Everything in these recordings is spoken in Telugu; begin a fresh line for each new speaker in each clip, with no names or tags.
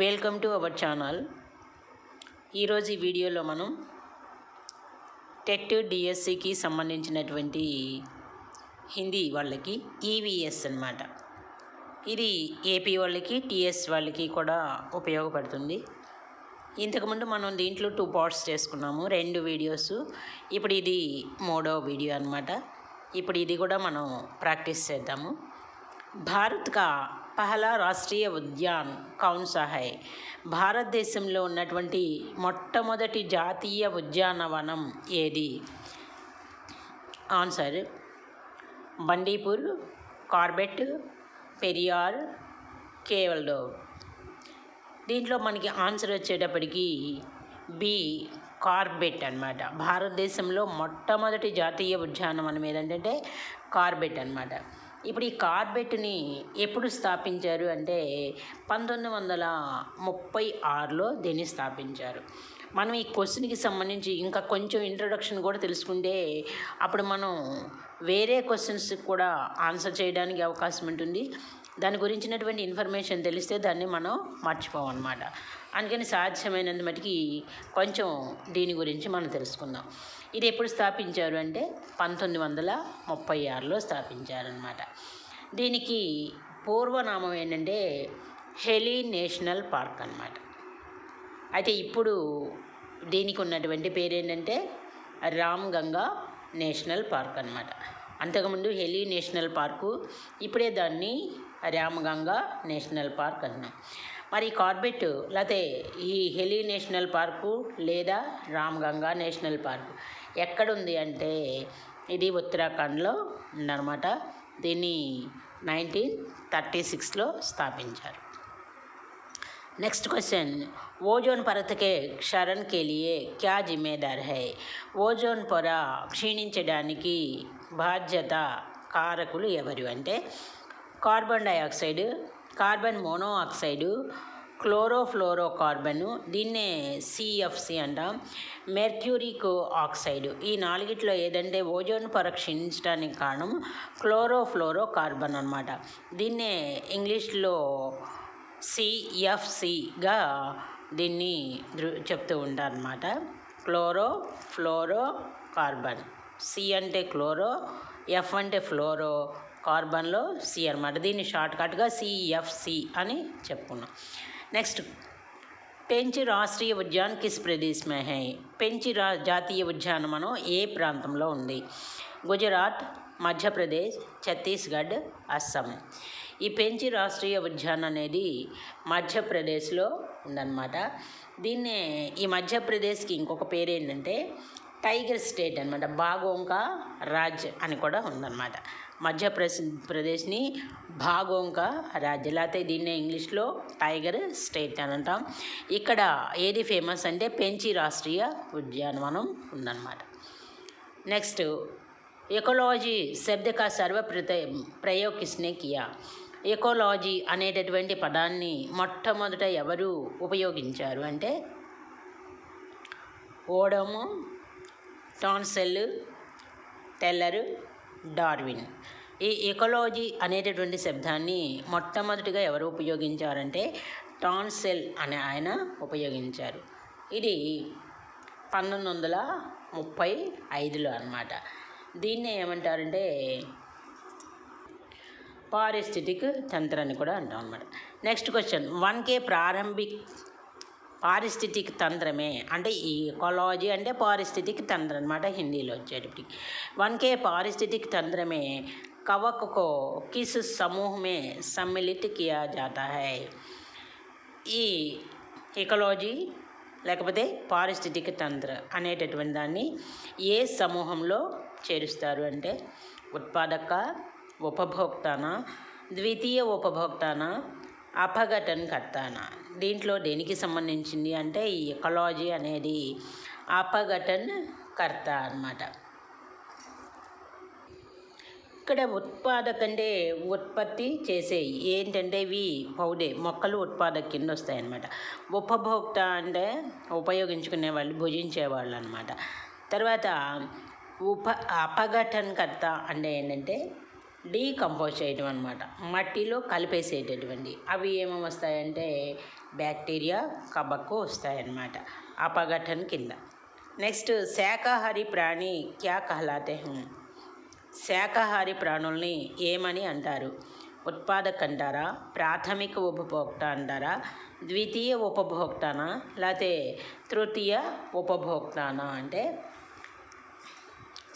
వెల్కమ్ టు అవర్ ఛానల్ ఈరోజు ఈ వీడియోలో మనం టెట్ డిఎస్సికి సంబంధించినటువంటి హిందీ వాళ్ళకి ఈవీఎస్ అనమాట ఇది ఏపీ వాళ్ళకి టీఎస్ వాళ్ళకి కూడా ఉపయోగపడుతుంది. ఇంతకుముందు మనం దీంట్లో టూ పార్ట్స్ చేసుకున్నాము రెండు వీడియోస్ ఇప్పుడు ఇది మూడో వీడియో అన్నమాట. ఇప్పుడు ఇది కూడా మనం ప్రాక్టీస్ చేద్దాము. భారత్ కా పహలా రాష్ట్రీయ ఉద్యాన్ కౌన్ సహాయ్ భారతదేశంలో ఉన్నటువంటి మొట్టమొదటి జాతీయ ఉద్యానవనం ఏది? ఆన్సర్ బండీపూర్ కార్బెట్ పెరియార్ కేవల్డో దీంట్లో మనకి ఆన్సర్ వచ్చేటప్పటికి బి కార్బెట్ అన్నమాట. భారతదేశంలో మొట్టమొదటి జాతీయ ఉద్యానవనం ఏదంటే కార్బెట్ అన్నమాట. ఇప్పుడు ఈ కార్బెట్ని ఎప్పుడు స్థాపించారు అంటే పంతొమ్మిది వందల ముప్పై ఆరులో దీన్ని స్థాపించారు. మనం ఈ క్వశ్చన్కి సంబంధించి ఇంకా కొంచెం ఇంట్రొడక్షన్ కూడా తెలుసుకుంటే అప్పుడు మనం వేరే క్వశ్చన్స్కి కూడా ఆన్సర్ చేయడానికి అవకాశం ఉంటుంది. దాని గురించినటువంటి ఇన్ఫర్మేషన్ తెలిస్తే దాన్ని మనం మర్చిపోం అనమాట అందుకని సాధ్యమైనంత మటుకి కొంచెం దీని గురించి మనం తెలుసుకుందాం. ఇది ఎప్పుడు స్థాపించారు అంటే పంతొమ్మిది వందల ముప్పై ఆరులో స్థాపించారనమాట దీనికి పూర్వనామం ఏంటంటే హెలీ నేషనల్ పార్క్ అన్నమాట. అయితే ఇప్పుడు దీనికి ఉన్నటువంటి పేరు ఏంటంటే రామ్ గంగా నేషనల్ పార్క్ అన్నమాట. అంతకుముందు హెలీ నేషనల్ పార్కు ఇప్పుడే దాన్ని రామగంగా నేషనల్ పార్క్ అంటున్నాం మరి ఈ కార్బెట్ లేకపోతే ఈ హెలీ నేషనల్ పార్కు లేదా రామగంగా నేషనల్ పార్కు ఎక్కడుంది అంటే ఇది ఉత్తరాఖండ్లో ఉందన్నమాట దీన్ని నైన్టీన్ థర్టీ సిక్స్లో స్థాపించారు नेक्स्ट क्वेश्चन ओजोन परत के क्षरण के लिए क्या जिम्मेदार है ఓజోన్ పొర క్షీణించడానికి బాధ్యత కారకులు ఎవరు అంటే carbon dioxide carbon monoxide chlorofluorocarbon దీన్నే సిఎఫ్సి అంటాం. Mercuric oxide. ఈ నాలుగిట్లో ఏదంటే ఓజోన్ పొర క్షీణించడానికి కారణం క్లోరోఫ్లోరో కార్బన్ అనమాట దీన్నే ఇంగ్లీష్లో సిఎఫ్సిగా దీన్ని దృ చెప్తూ ఉంటారనమాట క్లోరో ఫ్లోరో కార్బన్ సి అంటే క్లోరో ఎఫ్ అంటే ఫ్లోరో కార్బన్లో సి అనమాట దీన్ని షార్ట్కట్గా సిఎఫ్సి అని చెప్పుకున్నాం. నెక్స్ట్ పెంచి రాష్ట్రీయ ఉద్యాన్ కిస్ ప్రదేశ్ మే హై రా జాతీయ ఉద్యానవనం ఏ ప్రాంతంలో ఉంది? గుజరాత్ మధ్యప్రదేశ్ ఛత్తీస్గఢ్ అస్సాం. ఈ పెంచి రాష్ట్రీయ ఉద్యాన్ అనేది మధ్యప్రదేశ్లో ఉందన్నమాట. దీన్నే ఈ మధ్యప్రదేశ్కి ఇంకొక పేరు ఏంటంటే టైగర్ స్టేట్ అనమాట బాగోంకా రాజ్ అని కూడా ఉందన్నమాట. మధ్యప్రదేశ్ ప్రదేశ్ని భాగోంకా రాజ్ లేకపోతే దీన్నే ఇంగ్లీష్లో టైగర్ స్టేట్ అని అంటాం. ఇక్కడ ఏది ఫేమస్ అంటే పెంచి రాష్ట్రీయ ఉద్యానవనం ఉందన్నమాట. నెక్స్ట్ ఎకోలాజీ శబ్ద సర్వ సర్వప్రత ప్రయోగ్ కియా. ఎకోలాజీ అనేటటువంటి పదాన్ని మొట్టమొదట ఎవరు ఉపయోగించారు అంటే ఓడము టాన్సెల్ టెల్లర్ డార్విన్. ఈ ఎకలాజీ అనేటటువంటి శబ్దాన్ని మొట్టమొదటిగా ఎవరు ఉపయోగించారంటే టాన్సెల్ అనే ఆయన ఉపయోగించారు. ఇది పంతొమ్మిది వందల ముప్పై ఐదులో అనమాట దీన్ని ఏమంటారంటే పారిస్థితిక్ తంత్రాన్ని కూడా అంటాం అనమాట నెక్స్ట్ క్వశ్చన్ వన్ కే ప్రారంభిక్ పారిస్థితిక్ తంత్రమే అంటే ఈ ఎకాలజీ అంటే పారిస్థితిక్ తంత్రం అనమాట హిందీలో వచ్చేటప్పటికి వన్ కే పారిస్థితిక్ తంత్రమే कवक को किस समूह में सम्मिलित किया जाता है ఈ ఎకలాజీ లేకపోతే పారిస్థితిక తంత్ర అనేటటువంటి దాన్ని ఏ సమూహంలో చేరుస్తారు అంటే ఉత్పాదక ఉపభోక్తాన ద్వితీయ ఉపభోక్తాన అపఘటన్ కర్తాన? దీంట్లో దేనికి సంబంధించింది అంటే ఈ ఎకలాజీ అనేది అపఘటన్ కర్త అన్నమాట. ఇక్కడ ఉత్పాదక అంటే ఉత్పత్తి చేసేవి ఏంటంటే ఇవి పౌడే మొక్కలు ఉత్పాదక కింద వస్తాయన్నమాట. ఉపభోక్త అంటే ఉపయోగించుకునే వాళ్ళు భుజించే వాళ్ళు అనమాట తర్వాత ఉప అపఘటనకర్త అంటే ఏంటంటే డీకంపోజ్ చేయడం అనమాట మట్టిలో కలిపేసేటటువంటి అవి ఏమేమి వస్తాయంటే బ్యాక్టీరియా కబక్కు వస్తాయన్నమాట. అపఘటన కింద. నెక్స్ట్ శాకాహారి ప్రాణి క్యా కహలాతే హం. శాకాహారి ప్రాణుల్ని ఏమని అంటారు? ఉత్పాదక అంటారా ప్రాథమిక ఉపభోక్త అంటారా? ద్వితీయ ఉపభోక్తనా? లేకపోతే తృతీయ ఉపభోక్తనా? అంటే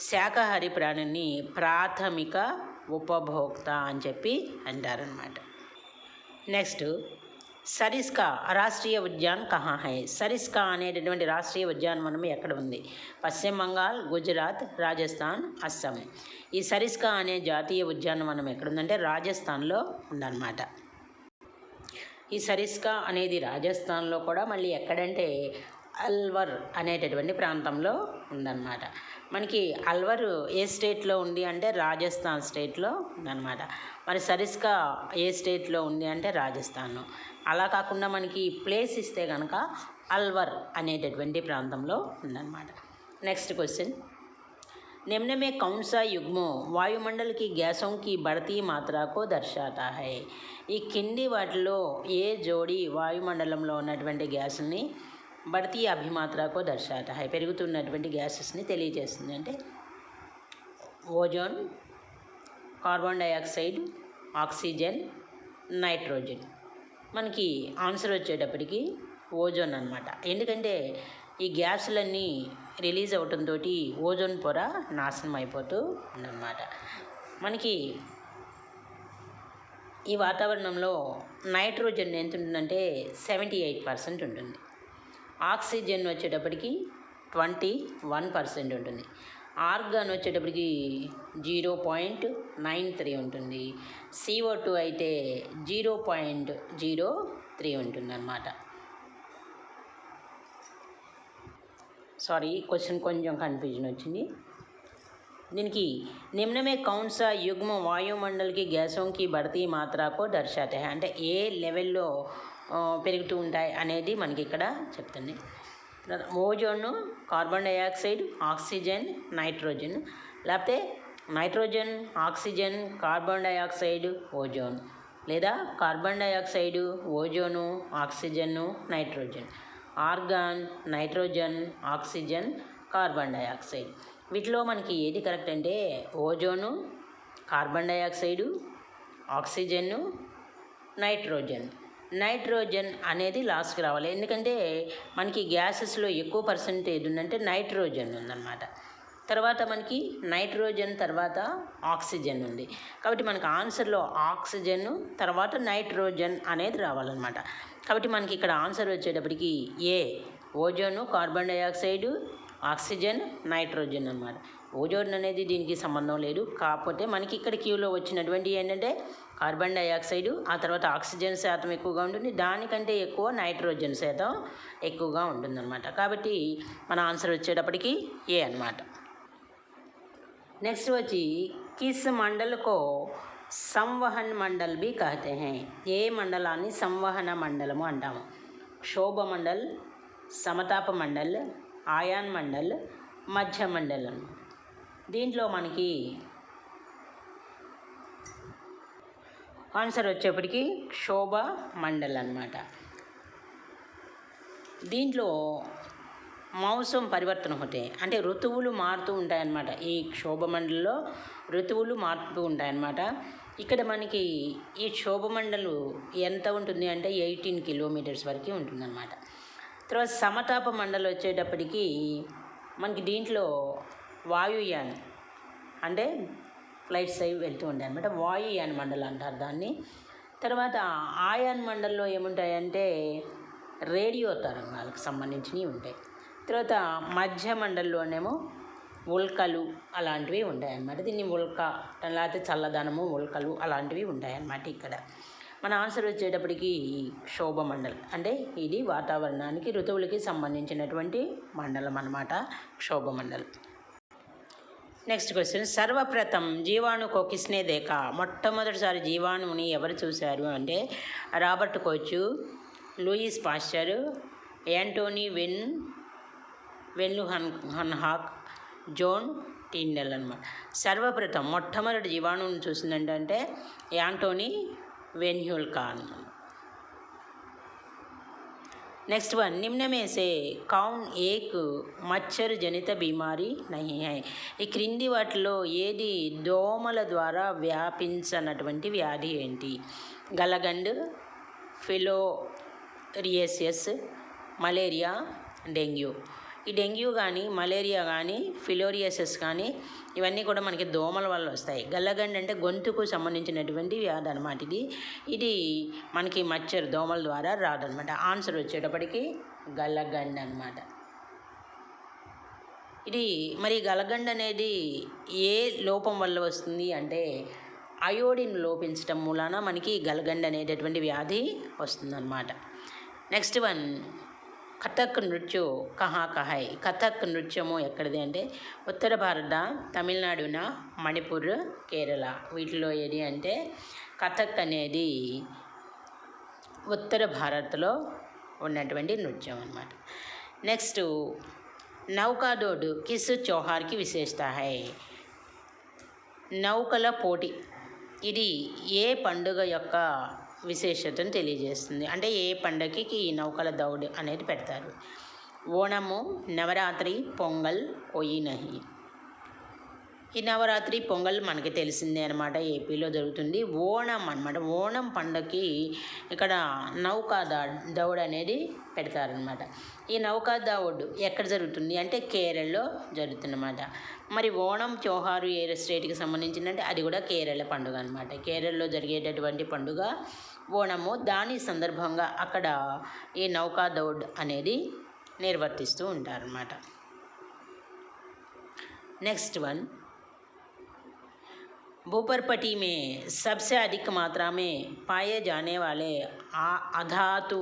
శాకాహారి ప్రాణిని ప్రాథమిక ఉపభోక్త అని చెప్పి అంటారనమాట నెక్స్ట్ సరిస్కా రాష్ట్రీయ ఉద్యాన్ కహా హై. సరిస్కా అనేటటువంటి రాష్ట్రీయ ఉద్యానవనం ఎక్కడ ఉంది? పశ్చిమ బంగాల్ గుజరాత్ రాజస్థాన్ అస్సాం. ఈ సరిస్కా అనే జాతీయ ఉద్యానవనం ఎక్కడుందంటే రాజస్థాన్లో ఉందన్నమాట. ఈ సరిస్కా అనేది రాజస్థాన్లో కూడా మళ్ళీ ఎక్కడంటే అల్వర్ అనేటటువంటి ప్రాంతంలో ఉందన్నమాట మనకి అల్వర్ ఏ స్టేట్లో ఉంది అంటే రాజస్థాన్ స్టేట్లో ఉందన్నమాట మరి సరిస్కా ఏ స్టేట్లో ఉంది అంటే రాజస్థాన్లో అలా కాకుండా మనకి ప్లేస్ ఇస్తే కనుక అల్వర్ అనేటటువంటి ప్రాంతంలో ఉందన్నమాట నెక్స్ట్ క్వశ్చన్ निम्न में कौन सा युग्म वायुमंडल की गैसों की बढ़ती मात्रा को दर्शाता है ఈ కింది వాటిలో ఏ జోడి వాయుమండలంలో ఉన్నటువంటి గ్యాస్ని బడతీ అభిమాత్రకు దర్శాత పెరుగుతున్నటువంటి గ్యాసెస్ని తెలియజేస్తుంది. అంటే ozone carbon dioxide oxygen nitrogen. మనకి ఆన్సర్ వచ్చేటప్పటికి ఓజోన్ అనమాట ఎందుకంటే ఈ గ్యాసులన్నీ రిలీజ్ అవటంతో ఓజోన్ పొర నాశనం అయిపోతూ ఉందన్నమాట. మనకి ఈ వాతావరణంలో నైట్రోజన్ ఎంత ఉంటుందంటే సెవెంటీ ఎయిట్ పర్సెంట్ ఉంటుంది. ఆక్సిజన్ వచ్చేటప్పటికి ట్వంటీ వన్ పర్సెంట్ ఉంటుంది. ఆర్గాన్ వచ్చేటప్పటికి జీరో పాయింట్ నైన్ త్రీ ఉంటుంది. సిఓ టూ అయితే జీరో పాయింట్ జీరో త్రీ ఉంటుంది అన్నమాట సారీ క్వశ్చన్ కొంచెం కన్ఫ్యూజన్ వచ్చింది. దీనికి నిమ్నమే కౌన్స యుగ్మ వాయుమండలికి గ్యాసోంకి భర్తీ మాత్రాకో దర్శాత అంటే ఏ లెవెల్లో పెరుగుతూ ఉంటాయి అనేది మనకి ఇక్కడ చెప్తుంది. తర్వాత కార్బన్ డైఆక్సైడ్ ఆక్సిజన్ నైట్రోజన్ లేకపోతే nitrogen oxygen carbon dioxide ozone లేదా carbon dioxide ozone oxygen nitrogen argon nitrogen oxygen carbon dioxide. వీటిలో మనకి ఏది కరెక్ట్ అంటే ఓజోను కార్బన్ డైఆక్సైడు ఆక్సిజన్ను నైట్రోజన్. నైట్రోజన్ అనేది లాస్ట్కి రావాలి. ఎందుకంటే మనకి గ్యాసెస్లో ఎక్కువ పర్సెంటేజ్ ఉందంటే నైట్రోజన్ ఉందన్నమాట. తర్వాత మనకి నైట్రోజన్ తర్వాత ఆక్సిజన్ ఉంది. కాబట్టి మనకి ఆన్సర్లో ఆక్సిజన్ తర్వాత నైట్రోజన్ అనేది రావాలన్నమాట. కాబట్టి మనకి ఇక్కడ ఆన్సర్ వచ్చేటప్పటికి A ozone carbon dioxide oxygen nitrogen అన్నమాట. ఓజోన్ అనేది దీనికి సంబంధం లేదు. కాకపోతే మనకి ఇక్కడ క్యూలో వచ్చినటువంటి ఏంటంటే కార్బన్ డైఆక్సైడ్ ఆ తర్వాత ఆక్సిజన్ శాతం ఎక్కువగా ఉంటుంది. దానికంటే ఎక్కువ నైట్రోజన్ శాతం ఎక్కువగా ఉంటుందన్నమాట. కాబట్టి మన ఆన్సర్ వచ్చేటప్పటికి ఏ అన్నమాట. నెక్స్ట్ వచ్చి కిస్ మండల్కో సంవహన్ మండల్ బి కహతే హే. ఏ మండలాన్ని సంవహన మండలము అంటాము? శోభ మండల్ సమతాప మండల్ ఆయాన్ మండల్ మధ్య మండల్. దీంట్లో మనకి ఆన్సర్ వచ్చేప్పటికి శోభ మండల్ అన్నమాట దీంట్లో మౌసం పరివర్తన అవుతాయి. అంటే ఋతువులు మారుతూ ఉంటాయన్నమాట. ఈ క్షోభమండలిలో ఋతువులు మారుతూ ఉంటాయన్నమాట. ఇక్కడ మనకి ఈ క్షోభమండలు ఎంత ఉంటుంది అంటే ఎయిటీన్ కిలోమీటర్స్ వరకు ఉంటుందన్నమాట. తర్వాత సమతాప మండలి వచ్చేటప్పటికి మనకి దీంట్లో వాయుయాన్ అంటే ఫ్లైట్స్ అవి వెళ్తూ ఉంటాయి అనమాట వాయుయాన్ మండలం అంటారు దాన్ని. తర్వాత ఆయాన్ మండల్లో ఏముంటాయంటే రేడియో తరంగాలకు సంబంధించినవి ఉంటాయి. తర్వాత మధ్య మండలంలోనేమో ఉల్కలు అలాంటివి ఉంటాయి అన్నమాట. దీన్ని ఉల్క లేకపోతే చల్లదనము ఉల్కలు అలాంటివి ఉంటాయి అన్నమాట ఇక్కడ. మన ఆన్సర్ వచ్చేటప్పటికి శోభ మండల్. అంటే ఇది వాతావరణానికి ఋతువులకి సంబంధించినటువంటి మండలం అన్నమాట. క్షోభ మండలం. నెక్స్ట్ క్వశ్చన్ సర్వప్రథం జీవాణుకో కిస్నే దేకా మొట్టమొదటిసారి జీవాణువుని ఎవరు చూశారు అంటే Robert Koch Louis Pasteur Antonie van వెన్లు హన్ హన్హాక్ జోన్ టీండెల్ అనమాట సర్వప్రథం మొట్టమొదటి జీవాణువుని చూసిందంటే యాంటోనీ వెన్హ్యుల్కా అనమాట नेक्स्ट वन निम्न में से कौन एक మచ్చర్ జనిత బీమారి నహి హై ఈ క్రింది వాటిలో ఏది దోమల ద్వారా వ్యాపించనటువంటి వ్యాధి ఏంటి గలగండ్ ఫిలోరియేసియస్ మలేరియా డెంగ్యూ ఈ డెంగ్యూ కానీ మలేరియా కానీ ఫిలోరియాసిస్ కానీ ఇవన్నీ కూడా మనకి దోమల వల్ల వస్తాయి. గల్లగండి అంటే గొంతుకు సంబంధించినటువంటి వ్యాధి అనమాట ఇది. ఇది మనకి మచ్చర్ దోమల ద్వారా రాదనమాట. ఆన్సర్ వచ్చేటప్పటికి గల్లగండి అనమాట ఇది మరి గలగండ అనేది ఏ లోపం వల్ల వస్తుంది అంటే అయోడిన్ లోపించటం మూలాన మనకి గలగండ అనేటటువంటి వ్యాధి వస్తుందన్నమాట. నెక్స్ట్ వన్ కథక్ నృత్యు కహా కహాయ్ కథక్ నృత్యము ఎక్కడిది అంటే ఉత్తర భారత తమిళనాడున మణిపూర్ కేరళ. వీటిలో ఏది అంటే కథక్ అనేది ఉత్తర భారత్లో ఉన్నటువంటి నృత్యం అన్నమాట. నెక్స్ట్ నౌకాదోడు కిస్ చౌహార్కి విశేషత హై. నౌకల పోటీ. ఇది ఏ పండుగ యొక్క విశేషతను తెలియజేస్తుంది. అంటే ఏ పండగకి ఈ నౌకల దౌడ్ అనేది పెడతారు. ఓణము నవరాత్రి పొంగల్ కొయ్యినహి ఈ నవరాత్రి పొంగల్ మనకి తెలిసిందే అనమాట ఏపీలో జరుగుతుంది. ఓణం అనమాట ఓణం పండగకి ఇక్కడ నౌకా దా దౌడ్ అనేది పెడతారనమాట ఈ నౌకా దౌడ్ ఎక్కడ జరుగుతుంది అంటే కేరళలో జరుగుతుందన్నమాట. మరి ఓణం చోహారు ఏ స్టేట్కి సంబంధించిందంటే అది కూడా కేరళ పండుగ అనమాట కేరళలో జరిగేటటువంటి పండుగ ఓణము దాని సందర్భంగా అక్కడ ఈ నౌకా దౌడ్ అనేది నిర్వర్తిస్తూ ఉంటారన్నమాట నెక్స్ట్ వన్ भूपरपट्टी में सबसे अधिक मात्रा में पाए जाने वाले आ అధాతు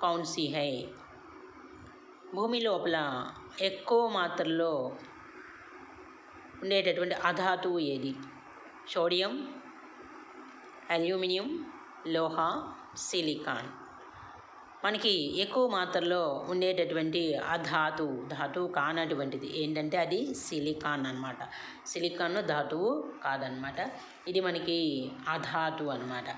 कौन सी है భూమి లోపల ఎక్కువ మాత్రలో ఉండేటటువంటి అధాతువు ఏది సోడియం అల్యూమినియం లోహ సిలికాన్. మనకి ఎక్కువ మాత్రలో ఉండేటటువంటి ఆ ధాతువు ధాతువు కానటువంటిది. ఏంటంటే అది సిలికాన్ అనమాట సిలికాన్ ధాతువు కాదనమాట ఇది మనకి అధాతు అనమాట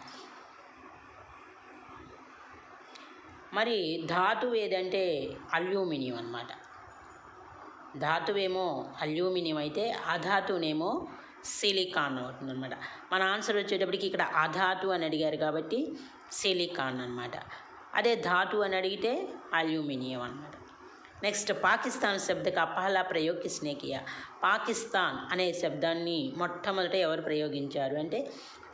మరి ధాతువు ఏదంటే అల్యూమినియం అనమాట ధాతువేమో అల్యూమినియం అయితే అధాతునేమో సిలికాన్ అవుతుంది అనమాట మన ఆన్సర్ వచ్చేటప్పటికి ఇక్కడ అధాతు అని అడిగారు కాబట్టి సిలికాన్ అనమాట అదే ధాతు అని అడిగితే అల్యూమినియం అనమాట నెక్స్ట్ పాకిస్తాన్ శబ్ద కా పహలా ప్రయోగ్ కిస్నే కియా పాకిస్తాన్ అనే శబ్దాన్ని మొట్టమొదట ఎవరు ప్రయోగించారు అంటే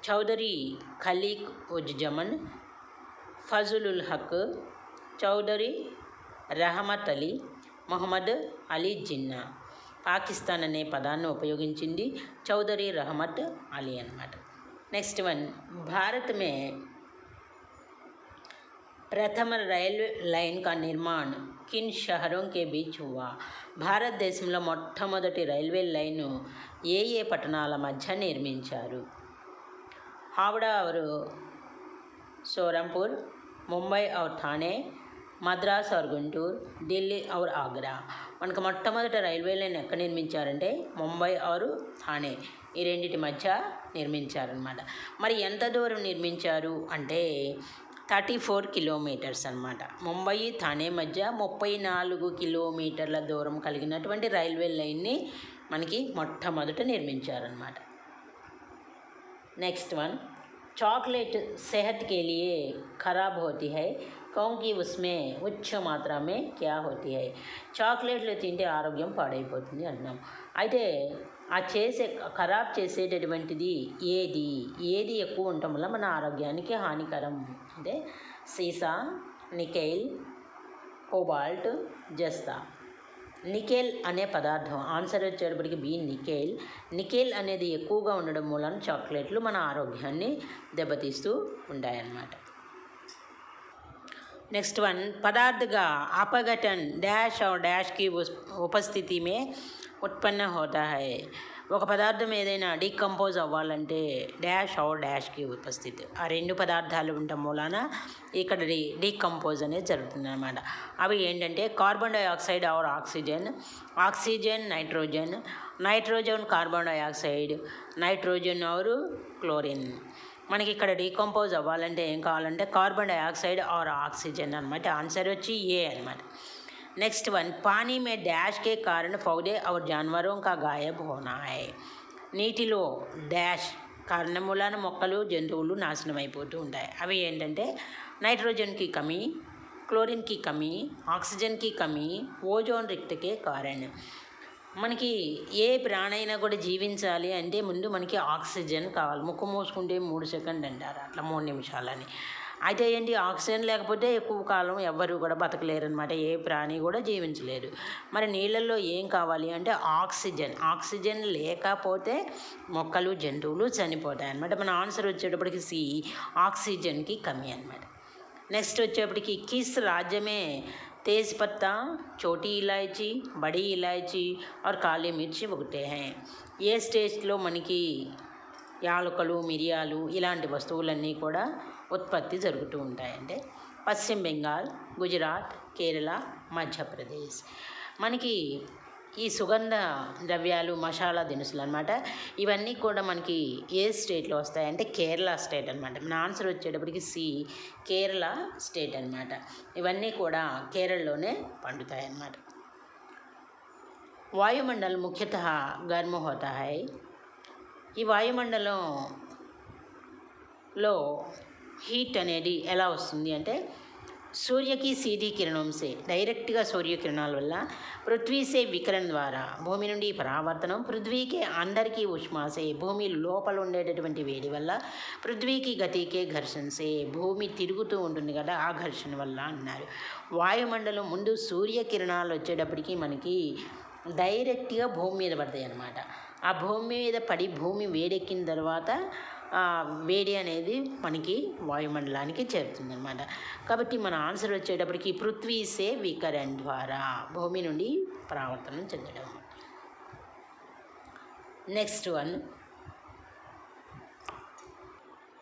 చౌదరి ఖలీక్ ఉజ్ జమన్ ఫజులుల్ హక్ చౌదరి రహమత్ అలీ మొహమ్మద్ అలీ జిన్నా. పాకిస్తాన్ అనే పదాన్ని ఉపయోగించింది చౌదరి రహమత్ అలీ అనమాట నెక్స్ట్ వన్ భారత్ మే ప్రథమ రైల్వే లైన్ కా నిర్మాణ్ కిన్ షహరోं के बीच हुआ భారతదేశంలో మొట్టమొదటి రైల్వే లైను ఏ ఏ పట్టణాల మధ్య నిర్మించారు हावड़ा और सोरमपुर ముంబై और థానే మద్రాస్ ఆర్ గుంటూరు ఢిల్లీ ఆర్ ఆగ్రా. మనకు మొట్టమొదట రైల్వే లైన్ ఎక్కడ నిర్మించారంటే ముంబై ఆరు థానే. ఈ రెండింటి మధ్య నిర్మించారనమాట మరి ఎంత దూరం నిర్మించారు అంటే థర్టీ ఫోర్ కిలోమీటర్స్ అనమాట ముంబై థానే మధ్య ముప్పై నాలుగు కిలోమీటర్ల దూరం కలిగినటువంటి రైల్వే లైన్ని మనకి మొట్టమొదట నిర్మించారనమాట నెక్స్ట్ వన్ చాక్లెట్ సెహత్ కే లియే ఖరాబ్ హోతి హై क्योंकि उसमें ఉచ్చ మాత్ర में क्या होती है చాక్లెట్లు తింటే ఆరోగ్యం పాడైపోతుంది అంటున్నాం అయితే ఆ చేసే ఖరాబ్ చేసేటటువంటిది ఏది ఏది ఎక్కువ ఉండటం వల్ల మన ఆరోగ్యానికి హానికరం అంటే సీసా నికెయిల్ కోబాల్ట్ జస్తా నికెల్ అనే పదార్థం ఆన్సర్ వచ్చేటప్పటికి బి నికెల్ నికెల్ అనేది ఎక్కువగా ఉండడం మూలన చాక్లెట్లు మన ఆరోగ్యాన్ని దెబ్బతీస్తూ ఉంటాయన్నమాట नेक्स्ट वन पदार्थ का अपघटन डैश और डैश की उस- उपस्थिति में ఉత్పన్న హోతా హై ఒక పదార్థం ఏదైనా డీకంపోజ్ అవ్వాలంటే డాష్ ఆర్ డాష్కి ఉపస్థితి ఆ రెండు పదార్థాలు ఉండటం మూలాన ఇక్కడ డీ డీకంపోజ్ అనేది జరుగుతుంది అనమాట అవి ఏంటంటే carbon dioxide or oxygen oxygen nitrogen nitrogen carbon dioxide nitrogen or chlorine మనకి ఇక్కడ డీకంపోజ్ అవ్వాలంటే ఏం కావాలంటే కార్బన్ డైఆక్సైడ్ ఆర్ ఆక్సిజన్ అనమాట ఆన్సర్ వచ్చి ఏ అనమాట नेक्स्ट वन पानी में डैश के कारण पौधे और जानवरों का गायब होना है నీటిలో డాష్ కారణం మూలాన మొక్కలు జంతువులు నాశనం అయిపోతూ ఉంటాయి అవి ఏంటంటే నైట్రోజన్కి కమి క్లోరిన్కి కమి ఆక్సిజన్కి కమి ఓజోన్ రిక్ట్కే కారణం మనకి ఏ ప్రాణైనా కూడా జీవించాలి అంటే ముందు మనకి ఆక్సిజన్ కావాలి. ముక్కు మూసుకుంటే మూడు సెకండ్ అంటారు అట్లా మూడు నిమిషాలని. అయితే ఏంటి ఆక్సిజన్ లేకపోతే ఎక్కువ కాలం ఎవ్వరు కూడా బతకలేరు అనమాట ఏ ప్రాణి కూడా జీవించలేరు మరి నీళ్ళల్లో ఏం కావాలి అంటే ఆక్సిజన్. ఆక్సిజన్ లేకపోతే మొక్కలు జంతువులు చనిపోతాయి అనమాట మన ఆన్సర్ వచ్చేటప్పటికి సి ఆక్సిజన్కి కమ్మి అనమాట నెక్స్ట్ వచ్చేప్పటికి కిస్ రాజ్యమే तेज पत्ता छोटी इलायची बड़ी इलायची और काली మిర్చి ఒకటే హై ఏ స్టేజ్లో మనకి యాలకులు మిరియాలు ఇలాంటి వస్తువులన్నీ కూడా ఉత్పత్తి జరుగుతూ ఉంటాయి అంటే పశ్చిమ బెంగాల్ గుజరాత్ కేరళ మధ్యప్రదేశ్ మనకి ఈ సుగంధ ద్రవ్యాలు మసాలా దినుసులు అనమాట ఇవన్నీ కూడా మనకి ఏ స్టేట్లో వస్తాయంటే కేరళ స్టేట్ అనమాట మన ఆన్సర్ వచ్చేటప్పటికి సి కేరళ స్టేట్ అనమాట ఇవన్నీ కూడా కేరళలోనే పండుతాయి అన్నమాట. వాయుమండలం ముఖ్యత గర్మ హై ఈ వాయుమండలంలో హీట్ అనేది ఎలా వస్తుంది అంటే సూర్యకి సీడీ కిరణంసే డైరెక్ట్గా సూర్యకిరణాల వల్ల పృథ్వీసే వికరణ ద్వారా భూమి నుండి పరావర్తనం పృథ్వీకే అందరికీ ఉష్మాసే భూమి లోపల ఉండేటటువంటి వేడి వల్ల పృథ్వీకి గతికే ఘర్షణసే భూమి తిరుగుతూ ఉంటుంది కదా ఆ ఘర్షణ వల్ల అన్నారు. వాయుమండలం ముందు సూర్యకిరణాలు వచ్చేటప్పటికి మనకి డైరెక్ట్గా భూమి మీద పడతాయి అన్నమాట ఆ భూమి మీద పడి భూమి వేడెక్కిన తర్వాత వేడి అనేది మనకి వాయుమండలానికి చేరుతుంది అనమాట కాబట్టి మన ఆన్సర్ వచ్చేటప్పటికి పృథ్వీసే వికరణ్ ద్వారా భూమి నుండి పరావర్తనం చెందడం. Next one.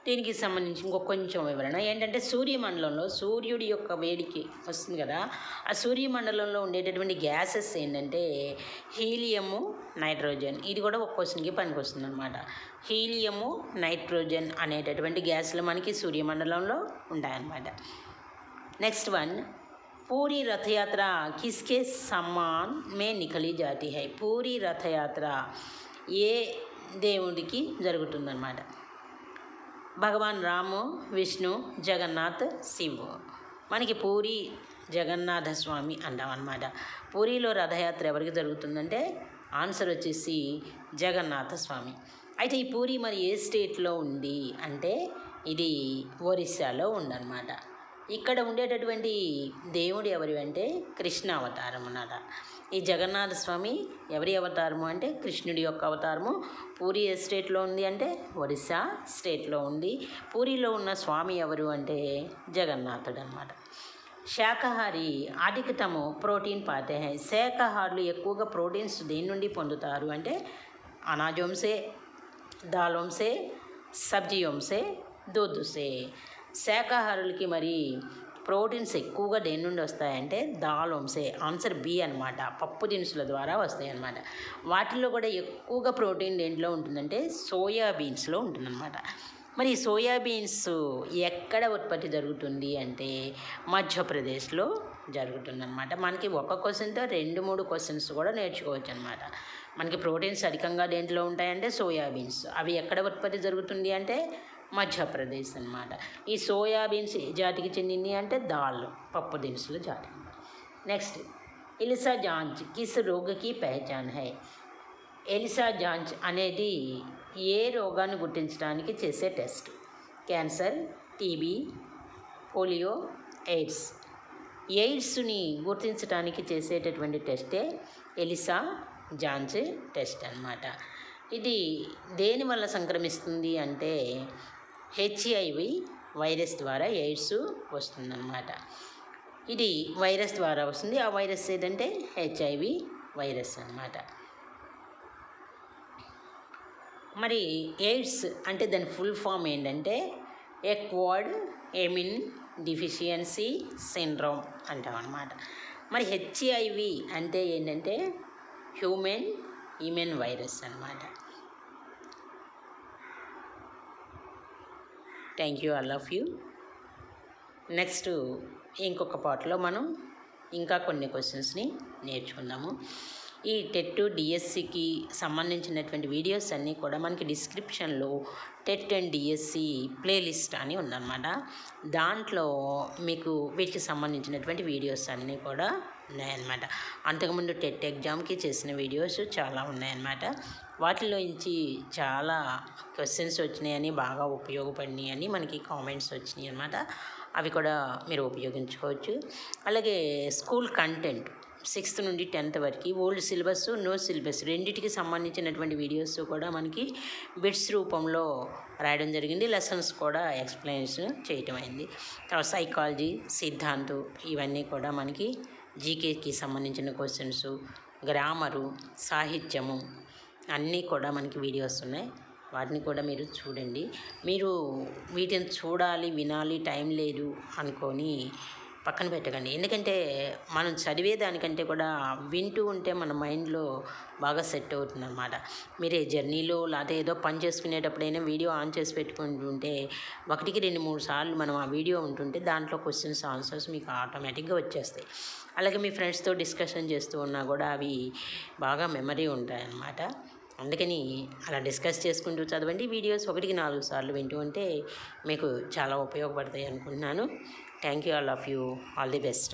దీనికి సంబంధించి ఇంకొక కొంచెం వివరణ. ఏంటంటే సూర్యమండలంలో సూర్యుడి యొక్క వేడికి వస్తుంది కదా ఆ సూర్యమండలంలో ఉండేటటువంటి గ్యాసెస్ ఏంటంటే హీలియము నైట్రోజన్. ఇది కూడా ఒక క్వశ్చన్కి పనికొస్తుంది అనమాట హీలియము నైట్రోజన్ అనేటటువంటి గ్యాసులు మనకి సూర్యమండలంలో ఉంటాయన్నమాట. నెక్స్ట్ వన్ పూరి రథయాత్ర కిస్కే సమ్మాన్ మే నిఖలి జాతి హై. పూరి రథయాత్ర ఏ దేవుడికి జరుగుతుందన్నమాట? భగవాన్ రాము విష్ణు జగన్నాథ్ శివు మనకి పూరి జగన్నాథ స్వామి అంటాం అనమాట పూరిలో రథయాత్ర ఎవరికి జరుగుతుందంటే ఆన్సర్ వచ్చేసి జగన్నాథ స్వామి అయితే ఈ పూరి మరి ఏ స్టేట్లో ఉంది అంటే ఇది ఒరిస్సాలో ఉందన్నమాట. ఇక్కడ ఉండేటటువంటి దేవుడు ఎవరు అంటే కృష్ణ అవతారం అన్నమాట ఈ జగన్నాథ స్వామి ఎవరి అవతారము అంటే కృష్ణుడి యొక్క అవతారము? పూరి ఏ స్టేట్లో ఉంది అంటే ఒరిస్సా స్టేట్లో ఉంది. పూరిలో ఉన్న స్వామి ఎవరు అంటే జగన్నాథుడు అనమాట శాకాహారి అధికతము ప్రోటీన్ పాతే శాకాహారులు ఎక్కువగా ప్రోటీన్స్ దేని నుండి పొందుతారు అంటే అనాజోంసే దాలోంసే వంశే దూదుసే. శాకాహారులకి మరి ప్రోటీన్స్ ఎక్కువగా దేని నుండి వస్తాయంటే దాలోమ్సే ఆన్సర్ బి అనమాట పప్పు దినుసుల ద్వారా వస్తాయి అన్నమాట వాటిల్లో కూడా ఎక్కువగా ప్రోటీన్ దేంట్లో ఉంటుందంటే సోయా బీన్స్లో ఉంటుందన్నమాట. మరి సోయాబీన్స్ ఎక్కడ ఉత్పత్తి జరుగుతుంది అంటే మధ్యప్రదేశ్లో జరుగుతుందన్నమాట. మనకి ఒక క్వశ్చన్తో రెండు మూడు క్వశ్చన్స్ కూడా నేర్చుకోవచ్చు అనమాట మనకి ప్రోటీన్స్ అధికంగా దేంట్లో ఉంటాయంటే సోయాబీన్స్ అవి ఎక్కడ ఉత్పత్తి జరుగుతుంది అంటే మధ్యప్రదేశ్ అన్నమాట. ఈ సోయాబీన్స్ ఏ జాతికి చెందింది అంటే దాళ్ళు పప్పు దినుసుల జాతి. నెక్స్ట్ ఎలిసా జాంచ్ కిస్ రోగకి పెహచాన్ హై. ఎలిసా జాంచ్ అనేది ఏ రోగాన్ని గుర్తించడానికి చేసే test? Cancer TB polio AIDS. ఎయిడ్స్ని గుర్తించడానికి చేసేటటువంటి టెస్టే ఎలిసా జాంచ్ టెస్ట్ అన్నమాట. ఇది దేని వల్ల సంక్రమిస్తుంది అంటే హెచ్ఐవి వైరస్ ద్వారా ఎయిడ్స్ వస్తుందన్నమాట. ఇది వైరస్ ద్వారా వస్తుంది. ఆ వైరస్ ఏదంటే హెచ్ఐవి వైరస్ అన్నమాట. మరి ఎయిడ్స్ అంటే దాని ఫుల్ ఫామ్ ఏంటంటే ఎక్వర్డ్ ఎమిన్ డిఫిషియన్సీ సిండ్రోమ్ అంటాం అనమాట మరి హెచ్ఐవి అంటే ఏంటంటే హ్యూమెన్ ఈమెన్ వైరస్ అన్నమాట. Thank you all of you. Next ఇంకొక పాటలో మనం ఇంకా కొన్ని క్వశ్చన్స్ని నేర్చుకుందాము. ఈ టెట్ డిఎస్సికి సంబంధించినటువంటి వీడియోస్ అన్నీ కూడా మనకి డిస్క్రిప్షన్లో టెట్ అండ్ డిఎస్సి ప్లేలిస్ట్ అని ఉందన్నమాట. దాంట్లో మీకు వీటికి సంబంధించినటువంటి వీడియోస్ అన్నీ కూడా ఉన్నాయన్నమాట. అంతకుముందు టెట్ ఎగ్జామ్కి చేసిన వీడియోస్ చాలా ఉన్నాయన్నమాట. వాటిలో నుంచి చాలా క్వశ్చన్స్ వచ్చినాయని బాగా ఉపయోగపడినాయని మనకి కామెంట్స్ వచ్చినాయి అనమాట అవి కూడా మీరు ఉపయోగించుకోవచ్చు. అలాగే స్కూల్ కంటెంట్ సిక్స్త్ నుండి టెన్త్ వరకు ఓల్డ్ సిలబస్ నో సిలబస్ రెండింటికి సంబంధించినటువంటి వీడియోస్ కూడా మనకి బిట్స్ రూపంలో రాయడం జరిగింది. లెసన్స్ కూడా ఎక్స్ప్లెయిన్స్ చేయటం అయింది. తర్వాత సైకాలజీ సిద్ధాంతు ఇవన్నీ కూడా మనకి జీకేకి సంబంధించిన క్వశ్చన్స్ గ్రామరు సాహిత్యము అన్నీ కూడా మనకి వీడియోస్ ఉన్నాయి వాటిని కూడా మీరు చూడండి. మీరు వీటిని చూడాలి వినాలి టైం లేదు అనుకొని పక్కన పెట్టకండి. ఎందుకంటే మనం చదివే దానికంటే కూడా వింటూ ఉంటే మన మైండ్లో బాగా సెట్ అవుతుంది అనమాట మీరే జర్నీలో లేకపోతే ఏదో పని చేసుకునేటప్పుడైనా వీడియో ఆన్ చేసి పెట్టుకుంటుంటే ఒకటికి రెండు మూడు సార్లు మనం ఆ వీడియో ఉంటుంటే దాంట్లో క్వశ్చన్స్ ఆన్సర్స్ మీకు ఆటోమేటిక్గా వచ్చేస్తాయి. అలాగే మీ ఫ్రెండ్స్తో డిస్కషన్ చేస్తూ ఉన్నా కూడా అవి బాగా మెమరీ ఉంటాయన్నమాట. అందుకని అలా డిస్కస్ చేసుకుంటూ చదవండి. వీడియోస్ ఒకటికి నాలుగు సార్లు వింటూ ఉంటే మీకు చాలా ఉపయోగపడతాయి అనుకుంటున్నాను. thank you all of you. All the best